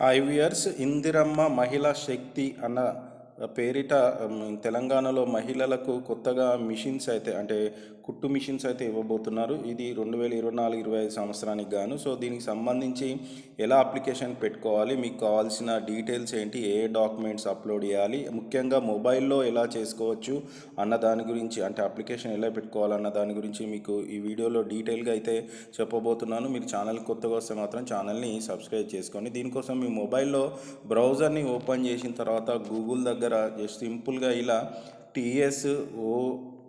Hi viewers Indiramma మహిళా శక్తి అన్న పేరిట తెలంగాణలో మహిళలకు కొత్తగా మిషన్స్ అయితే అంటే కుట్టు మిషన్స్ అయితే ఇవ్వబోతున్నారు. ఇది రెండు వేల ఇరవై నాలుగు ఇరవై ఐదు సంవత్సరానికి గాను. సో దీనికి సంబంధించి ఎలా అప్లికేషన్ పెట్టుకోవాలి మీకు కావాల్సిన డీటెయిల్స్ ఏంటి ఏ డాక్యుమెంట్స్ అప్లోడ్ చేయాలి ముఖ్యంగా మొబైల్లో ఎలా చేసుకోవచ్చు అన్న దాని గురించి అంటే అప్లికేషన్ ఎలా పెట్టుకోవాలన్న దాని గురించి మీకు ఈ వీడియోలో డీటెయిల్గా అయితే చెప్పబోతున్నాను. మీరు ఛానల్ కొత్తగా వస్తే మాత్రం ఛానల్ని సబ్స్క్రైబ్ చేసుకోండి దీనికోసం మీ మొబైల్లో బ్రౌజర్ని ఓపెన్ చేసిన తర్వాత గూగుల్ దగ్గర జస్ట్ సింపుల్గా ఇలా TS O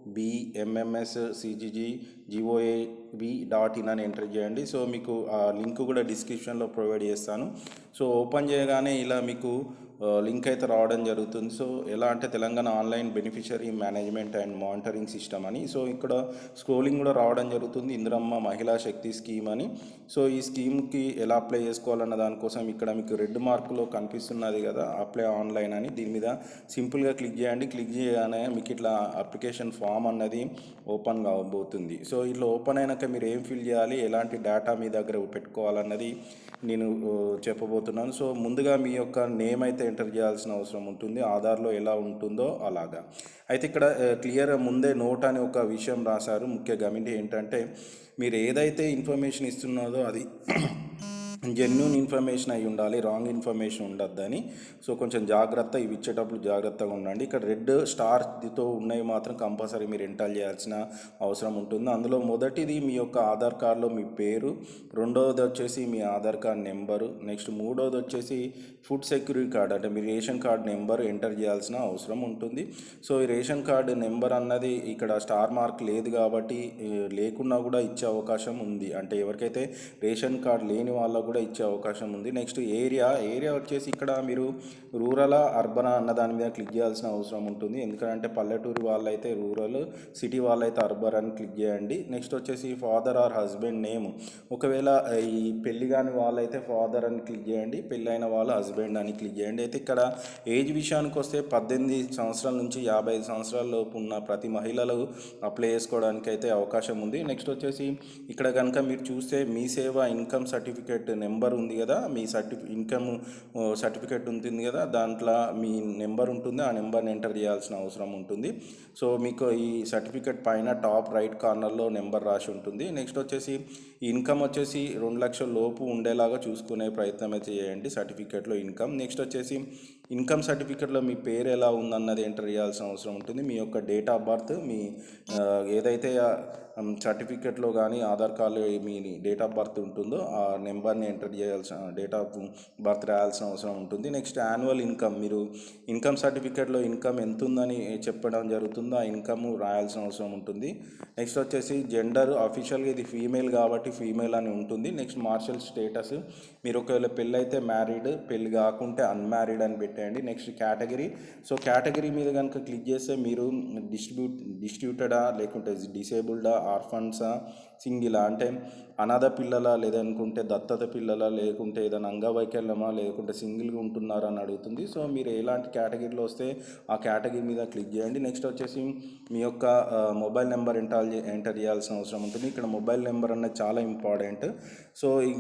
BMMS CGG జిఓఏబి dot in అని ఎంటర్ చేయండి. సో మీకు ఆ లింక్ కూడా డిస్క్రిప్షన్లో ప్రొవైడ్ చేస్తాను. సో ఓపెన్ చేయగానే ఇలా మీకు లింక్ అయితే రావడం జరుగుతుంది. సో ఎలా అంటే Telangana online beneficiary management and monitoring system అని. సో ఇక్కడ స్క్రోలింగ్ కూడా రావడం జరుగుతుంది. ఇందిరమ్మ మహిళా శక్తి స్కీమ్ అని. సో ఈ స్కీమ్కి ఎలా అప్లై చేసుకోవాలన్న దానికోసం ఇక్కడ మీకు రెడ్ మార్కులో కనిపిస్తున్నది కదా అప్లై ఆన్లైన్ అని. దీని మీద సింపుల్గా క్లిక్ చేయండి. క్లిక్ చేయగానే మీకు ఇట్లా అప్లికేషన్ ఫామ్ అన్నది ఓపెన్ కాబోతుంది. సో ఇట్లా ఓపెన్ అయినాక మీరు ఏం ఫిల్ చేయాలి ఎలాంటి డేటా మీ దగ్గర పెట్టుకోవాలన్నది నేను చెప్పబోతున్నాను. సో ముందుగా మీ యొక్క నేమ్ అయితే ఎంటర్ చేయాల్సిన అవసరం ఉంటుంది ఆధార్లో ఎలా ఉంటుందో అలాగా. అయితే ఇక్కడ క్లియర్ ముందే నోట్ అని ఒక విషయం రాశారు. ముఖ్య గమనించి ఏంటంటే మీరు ఏదైతే ఇన్ఫర్మేషన్ ఇస్తున్నారో అది జెన్యున్ ఇన్ఫర్మేషన్ అయి ఉండాలి రాంగ్ ఇన్ఫర్మేషన్ ఉండొద్దని. సో కొంచెం జాగ్రత్త ఇవి ఇచ్చేటప్పుడు జాగ్రత్తగా ఉండండి. ఇక్కడ రెడ్ స్టార్తో ఉన్నవి మాత్రం కంపల్సరీ మీరు ఎంటర్ చేయాల్సిన అవసరం ఉంటుంది. అందులో మొదటిది మీ యొక్క ఆధార్ కార్డులో మీ పేరు రెండవది వచ్చేసి మీ ఆధార్ కార్డ్ నెంబరు నెక్స్ట్ మూడవది వచ్చేసి ఫుడ్ సెక్యూరిటీ కార్డ్ అంటే మీ రేషన్ కార్డ్ నెంబర్ ఎంటర్ చేయాల్సిన అవసరం ఉంటుంది. సో ఈ రేషన్ కార్డు నెంబర్ అన్నది ఇక్కడ స్టార్ మార్క్ లేదు కాబట్టి లేకున్నా కూడా ఇచ్చే అవకాశం ఉంది. అంటే ఎవరికైతే రేషన్ కార్డ్ లేని వాళ్ళకు కూడా ఇచ్చే అవకాశం ఉంది. నెక్స్ట్ ఏరియా ఏరియా వచ్చేసి ఇక్కడ మీరు రూరల్ అర్బనా అన్న దాని మీద క్లిక్ చేయాల్సిన అవసరం ఉంటుంది. ఎందుకంటే పల్లెటూరు వాళ్ళైతే రూరల్ సిటీ వాళ్ళైతే అర్బన్ అని క్లిక్ చేయండి. నెక్స్ట్ వచ్చేసి ఫాదర్ ఆర్ హస్బెండ్ నేమ్. ఒకవేళ ఈ పెళ్ళి కాని వాళ్ళైతే ఫాదర్ అని క్లిక్ చేయండి పెళ్ళైన వాళ్ళు హస్బెండ్ అని క్లిక్ చేయండి. అయితే ఇక్కడ ఏజ్ విషయానికి వస్తే పద్దెనిమిది సంవత్సరాల నుంచి యాభై ఐదు సంవత్సరాల లోపు ఉన్న ప్రతి మహిళలు అప్లై చేసుకోవడానికి అయితే అవకాశం ఉంది. నెక్స్ట్ వచ్చేసి ఇక్కడ కనుక మీరు చూస్తే మీ సేవ ఇన్కమ్ సర్టిఫికేట్ నెంబర్ ఉంది కదా మీ సర్టిఫి ఇన్కమ్ సర్టిఫికేట్ ఉంటుంది కదా దాంట్లో మీ నెంబర్ ఉంటుంది ఆ నెంబర్ని ఎంటర్ చేయాల్సిన అవసరం ఉంటుంది. సో మీకు ఈ సర్టిఫికేట్ పైన టాప్ రైట్ కార్నర్లో నెంబర్ రాసి ఉంటుంది. నెక్స్ట్ వచ్చేసి ఇన్కమ్ వచ్చేసి రెండు లక్షల లోపు ఉండేలాగా చూసుకునే ప్రయత్నం అయితే చేయండి సర్టిఫికేట్లో ఇన్కమ్. నెక్స్ట్ వచ్చేసి ఇన్కమ్ సర్టిఫికేట్లో మీ పేరు ఎలా ఉందన్నది ఎంటర్ చేయాల్సిన అవసరం ఉంటుంది. మీ యొక్క డేట్ ఆఫ్ బర్త్ మీ ఏదైతే సర్టిఫికేట్లో కానీ ఆధార్ కార్డులో మీ డేట్ ఆఫ్ బర్త్ ఉంటుందో ఆ నెంబర్ని ఎంటర్ చేయాల్సిన డేట్ ఆఫ్ బర్త్ రాయాల్సిన అవసరం ఉంటుంది. నెక్స్ట్ యాన్యువల్ ఇన్కమ్ మీరు ఇన్కమ్ సర్టిఫికేట్లో ఇన్కమ్ ఎంత ఉందని చెప్పడం జరుగుతుందో ఆ ఇన్కమ్ రాయాల్సిన అవసరం ఉంటుంది. నెక్స్ట్ వచ్చేసి జెండర్ అఫీషియల్గా ఇది ఫీమేల్ కాబట్టి ఫీమేల్ అని ఉంటుంది. నెక్స్ట్ మార్షల్ స్టేటస్ మీరు ఒకవేళ పెళ్ళైతే మ్యారీడ్ పెళ్ళి కాకుంటే అన్మ్యారీడ్ అని పెట్టేయండి నెక్స్ట్ కేటగిరీ. సో కేటగిరీ మీద కనుక క్లిక్ చేస్తే మీరు డిస్ట్రిబ్యూట్ డిస్ట్రిబ్యూటెడా లేకుంటే డిసేబుల్డా ఆర్ఫన్సా సింగిలా అంటే అనాథ పిల్లల లేదనుకుంటే దత్తత పిల్లల లేకుంటే ఏదైనా అంగవైకల్యమా లేకుంటే సింగిల్గా ఉంటున్నారా అని అడుగుతుంది. సో మీరు ఎలాంటి కేటగిరీలో వస్తే ఆ కేటగిరీ మీద క్లిక్ చేయండి. నెక్స్ట్ వచ్చేసి మీ యొక్క మొబైల్ నెంబర్ ఎంటర్ ఎంటర్ చేయాల్సిన అవసరం ఉంటుంది. ఇక్కడ మొబైల్ నెంబర్ అనేది చాలా ఇంపార్టెంట్. సో ఈ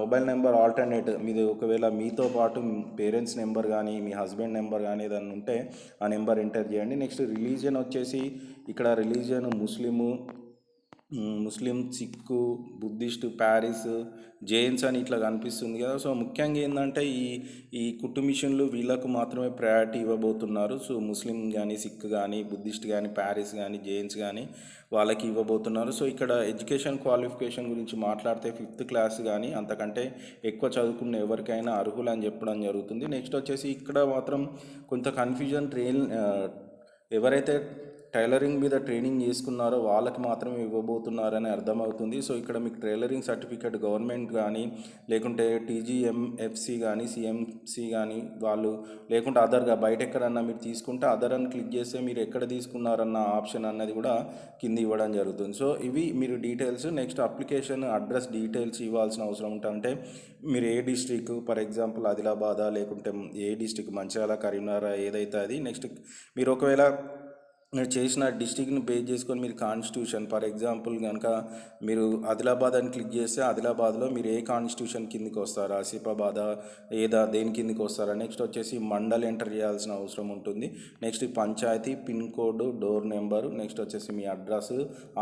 మొబైల్ నెంబర్ ఆల్టర్నేట్ మీది ఒకవేళ మీతో పాటు పేరెంట్స్ నెంబర్ కానీ మీ హస్బెండ్ నెంబర్ కానీ ఏదైనా ఉంటే ఆ నెంబర్ ఎంటర్ చేయండి. నెక్స్ట్ రిలీజియన్ వచ్చేసి ఇక్కడ religion Muslim Muslim Sikh Buddhist Parsis Jains అని ఇట్లా కనిపిస్తుంది కదా. సో ముఖ్యంగా ఏంటంటే ఈ ఈ కుట్టు మిషన్లు వీళ్ళకు మాత్రమే ప్రయారిటీ ఇవ్వబోతున్నారు. సో ముస్లిం కానీ సిక్ కానీ బుద్ధిస్ట్ కానీ ప్యారిస్ కానీ జైన్స్ కానీ వాళ్ళకి ఇవ్వబోతున్నారు. సో ఇక్కడ ఎడ్యుకేషన్ క్వాలిఫికేషన్ గురించి మాట్లాడితే ఫిఫ్త్ క్లాస్ కానీ అంతకంటే ఎక్కువ చదువుకున్న ఎవరికైనా అర్హులు అని చెప్పడం జరుగుతుంది. నెక్స్ట్ వచ్చేసి ఇక్కడ మాత్రం కొంత కన్ఫ్యూజన్ ట్రైన్ ఎవరైతే టైలరింగ్ మీద ట్రైనింగ్ చేసుకున్నారో వాళ్ళకి మాత్రమే ఇవ్వబోతున్నారని అర్థమవుతుంది. సో ఇక్కడ మీకు టైలరింగ్ సర్టిఫికేట్ గవర్నమెంట్ కానీ లేకుంటే టీజీఎంఎఫ్సి కానీ సిఎంసి కానీ వాళ్ళు లేకుంటే అదర్గా బయట ఎక్కడన్నా మీరు తీసుకుంటే అదర్ అని క్లిక్ చేస్తే మీరు ఎక్కడ తీసుకున్నారన్న ఆప్షన్ అన్నది కూడా కింద ఇవ్వడం జరుగుతుంది. సో ఇవి మీరు details next application address details ఇవ్వాల్సిన అవసరం ఉంటుందంటే మీరు ఏ డిస్ట్రిక్ట్ ఫర్ ఎగ్జాంపుల్ ఆదిలాబాదా లేకుంటే ఏ డిస్ట్రిక్ట్ మంచిర్యాల కరీంనగర్ ఏదైతే అది నెక్స్ట్ మీరు ఒకవేళ మీరు చేసిన డిస్టిక్ని బేస్ చేసుకొని మీరు కాన్స్టిట్యూషన్ ఫర్ ఎగ్జాంపుల్ కనుక మీరు ఆదిలాబాద్ అని క్లిక్ చేస్తే ఆదిలాబాద్లో మీరు ఏ కాన్స్టిట్యూషన్ కిందకి వస్తారా? ఆసిఫాబాద్? ఏదా? దేని కిందకి వస్తారా? నెక్స్ట్ వచ్చేసి మండల్ ఎంటర్ చేయాల్సిన అవసరం ఉంటుంది. Next panchayat pin code door number next వచ్చేసి మీ అడ్రస్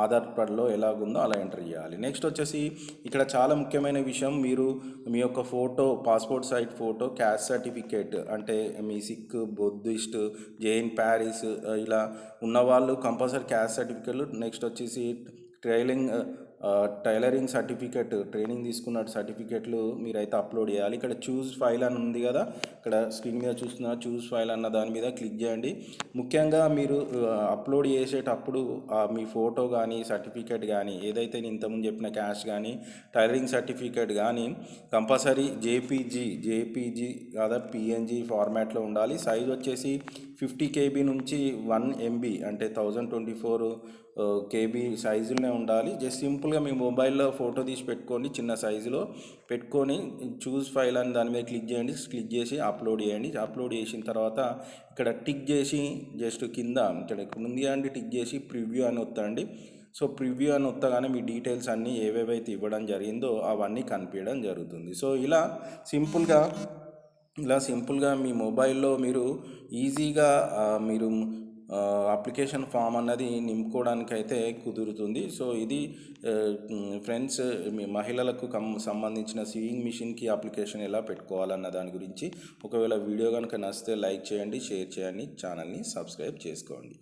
ఆధార్ కార్డ్లో ఎలాగుందో అలా ఎంటర్ చేయాలి. నెక్స్ట్ వచ్చేసి ఇక్కడ చాలా ముఖ్యమైన విషయం మీరు మీ యొక్క photo passport size photo caste certificate అంటే మీ సిక్ బుద్ధిస్ట్ జైన్ ప్యారిస్ ఇలా ఉన్నవాళ్ళు కంపల్సరీ క్యాస్ట్ సర్టిఫికేట్లు. నెక్స్ట్ వచ్చేసి ట్రైలింగ్ టైలరింగ్ సర్టిఫికేట్ ట్రైనింగ్ తీసుకున్న సర్టిఫికేట్లు మీరైతే అప్లోడ్ చేయాలి. ఇక్కడ చూస్ ఫైల్ అని ఉంది కదా ఇక్కడ స్క్రీన్ మీద చూస్తున్న చూస్ ఫైల్ అన్న దాని మీద క్లిక్ చేయండి. ముఖ్యంగా మీరు అప్లోడ్ చేసేటప్పుడు మీ ఫోటో కానీ సర్టిఫికేట్ కానీ ఏదైతే నేను ఇంతకుముందు చెప్పిన క్యాష్ కానీ టైలరింగ్ సర్టిఫికేట్ కానీ కంపల్సరీ జేపీజీ జేపీజీ లేదా పిఎన్జీ ఫార్మాట్లో ఉండాలి. సైజ్ వచ్చేసి ఫిఫ్టీ కేబీ నుంచి వన్ ఎంబీ అంటే థౌజండ్ ట్వంటీ ఫోర్ కేబీ సైజులోనే ఉండాలి. జస్ట్ సింపుల్గా మీ మొబైల్లో ఫోటో తీసి పెట్టుకొని చిన్న సైజులో పెట్టుకొని చూస్ ఫైల్ అని దాని మీద క్లిక్ చేయండి. క్లిక్ చేసి అప్లోడ్ చేయండి. అప్లోడ్ చేసిన తర్వాత ఇక్కడ టిక్ చేసి జస్ట్ కింద ఇక్కడ ఇక్కడ ఉంది అండి టిక్ చేసి ప్రివ్యూ అని వత్తండి సో ప్రివ్యూ అని వత్తగానే మీ డీటెయిల్స్ అన్నీ ఏవేవైతే ఇవ్వడం జరిగిందో అవన్నీ కనిపించడం జరుగుతుంది. సో ఇలా సింపుల్గా ఇలా సింపుల్గా మీ మొబైల్లో మీరు ఈజీగా మీరు అప్లికేషన్ ఫామ్ అన్నది నింపుకోవడానికి అయితే కుదురుతుంది. సో ఇది ఫ్రెండ్స్ మీ మహిళలకు కం సంబంధించిన స్వింగ్ మిషన్కి అప్లికేషన్ ఎలా పెట్టుకోవాలన్న దాని గురించి ఒకవేళ వీడియో కనుక నచ్చితే లైక్ చేయండి షేర్ చేయండి ఛానల్ని సబ్స్క్రైబ్ చేసుకోండి.